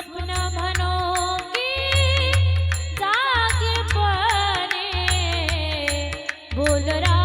स्वप्न म्हणो की जागे परे बोल रा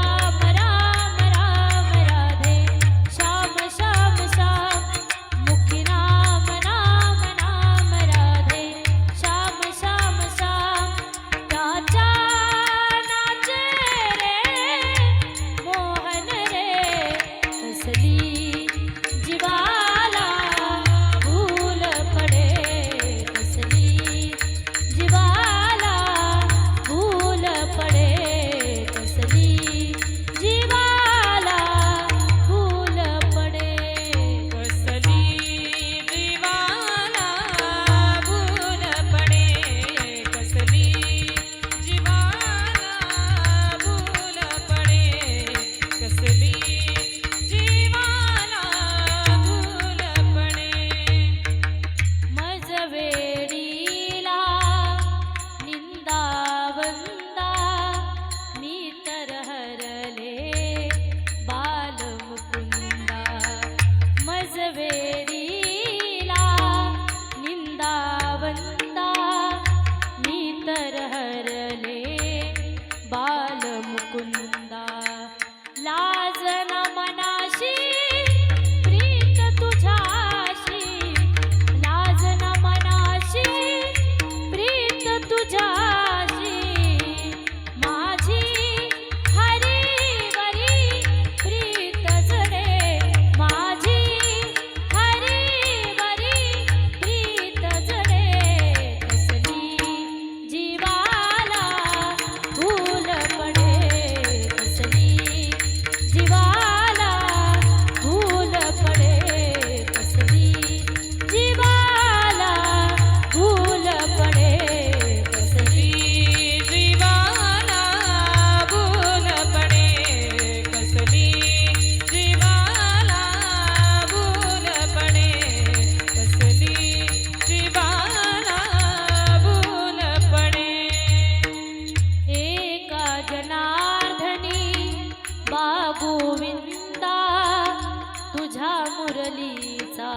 माऊलीचा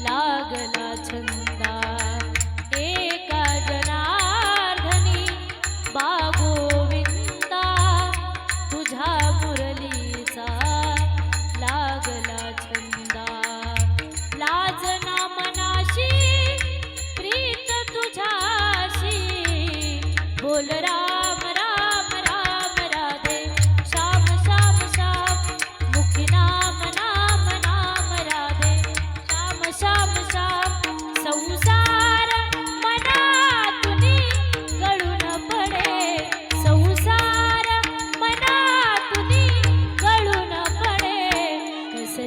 लागला छंद.